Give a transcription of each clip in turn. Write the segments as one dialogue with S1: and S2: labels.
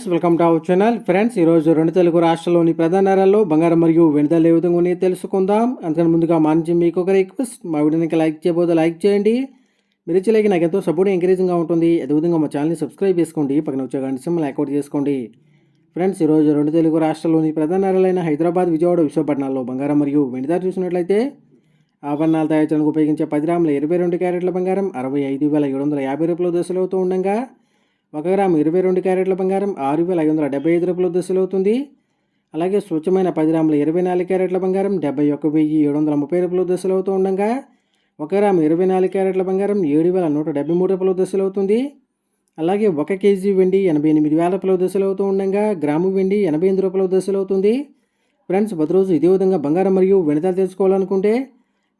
S1: Friends welcome to our channel. Friends ఈరోజు రెండు తెలుగు రాష్ట్రాల్లోని ప్రధాన నగరాల్లో బంగారం మరియు వెనుదల ఏ విధంగా ఉన్నాయో తెలుసుకుందాం. అంతకన్నా ముందుగా మా నుంచి మీకు ఒక రిక్వెస్ట్ మా వీడియోకి లైక్ చేయబోతే లైక్ చేయండి. మీరు ఇచ్చే లైక్ నాకు ఎంతో సపోర్ట్ ఎంకరేజింగ్గా ఉంటుంది. అదేవిధంగా మా ఛానల్ని సబ్స్క్రైబ్ చేసుకోండి. పక్కన వచ్చే గంట సింబల్ యాక్టివేట్ చేసుకోండి. ఫ్రెండ్స్ ఈరోజు రెండు తెలుగు రాష్ట్రాల్లోని ప్రధాన నగరాలైన హైదరాబాద్ విజయవాడ విశాఖపట్నాల్లో బంగారం మరియు వెనుదల చూసినట్లయితే ఆభరణాలు తయారు చేయడానికి ఉపయోగించే పది గ్రాముల ఇరవై రెండు క్యారెట్ల బంగారం అరవై ఐదు వేల ఏడు వందల యాభై రూపాయల దశలవుతూ ఉండగా ఒక గ్రాము ఇరవై రెండు క్యారెట్ల బంగారం ఆరు వేల ఐదు వందల డెబ్బై ఐదు రూపాయల దశలు అవుతుంది అలాగే స్వచ్ఛమైన పది గ్రాముల ఇరవై నాలుగు క్యారెట్ల బంగారం డెబ్బై ఒక్క వెయ్యి ఏడు వందల ముప్పై రూపాయల దశలు అవుతూ ఉండగా ఒక గ్రాము ఇరవై నాలుగు క్యారెట్ల బంగారం ఏడు వేల నూట డెబ్బై మూడు రూపాయల దశలు అవుతుంది అలాగే ఒక కేజీ వెండి ఎనభై ఎనిమిది వేల రూపాయల దశలు అవుతూ ఉండగా గ్రాము వెండి ఎనభై ఎనిమిది రూపాయల దశలు అవుతుంది ఫ్రెండ్స్ ప్రతిరోజు ఇదే విధంగా బంగారం మరియు వెనుదలు తెలుసుకోవాలనుకుంటే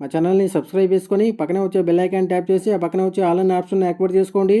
S1: మా ఛానల్ని సబ్స్క్రైబ్ చేసుకొని పక్కనే వచ్చే బెల్ ఐకాన్ ట్యాప్ చేసి ఆ పక్కన వచ్చే ఆల్ ఆప్షన్ యాక్టివేట్ చేసుకోండి.